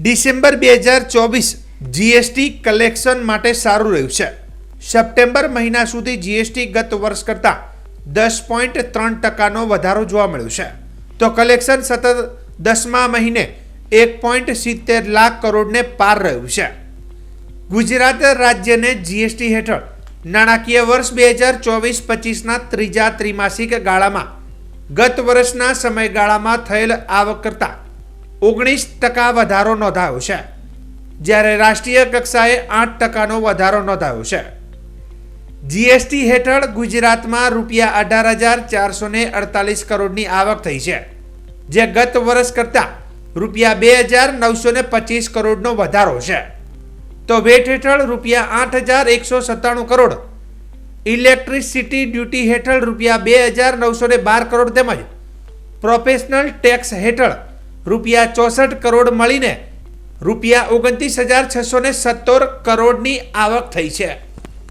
December બે હજાર ચોવીસ જીએસટી કલેક્શન માટે સારું રહ્યું છે. સપ્ટેમ્બર મહિના સુધી જીએસટી ગત વર્ષ કરતાં દસ પોઈન્ટ ત્રણ ટકાનો વધારો જોવા મળ્યો છે. તો કલેક્શન સતત દસમા મહિને એક પોઈન્ટ સિત્તેર લાખ કરોડને પાર રહ્યું છે. ગુજરાત રાજ્યને જીએસટી હેઠળ નાણાકીય વર્ષ બે હજાર ચોવીસ પચીસના ત્રીજા ત્રિમાસિક ગાળામાં ગત વર્ષના સમયગાળામાં થયેલ આવક કરતાં ઓગણીસ ટકા વધારો નોંધાયો છે. જ્યારે રાષ્ટ્રીય કક્ષાએ આઠ ટકાનો વધારો નોંધાયો છે. જીએસટી હેઠળ ગુજરાતમાં રૂપિયા અઢાર હજાર ચારસો ને અડતાલીસ કરોડની આવક થઈ છે. જે ગત વર્ષ કરતાં રૂપિયા બે હજાર નવસો ને પચીસ કરોડનો વધારો છે. તો વેટ હેઠળ રૂપિયા આઠ હજાર એકસો સત્તાણું કરોડ. ઇલેક્ટ્રિસિટી ડ્યુટી હેઠળ રૂપિયા બે હજાર નવસો ને બાર કરોડ તેમજ પ્રોફેશનલ ટેક્સ હેઠળ રૂપિયા ચોસઠ કરોડ મળીને રૂપિયા ઓગણત્રીસ હજાર છસો ને સત્તર કરોડની આવક થઈ છે.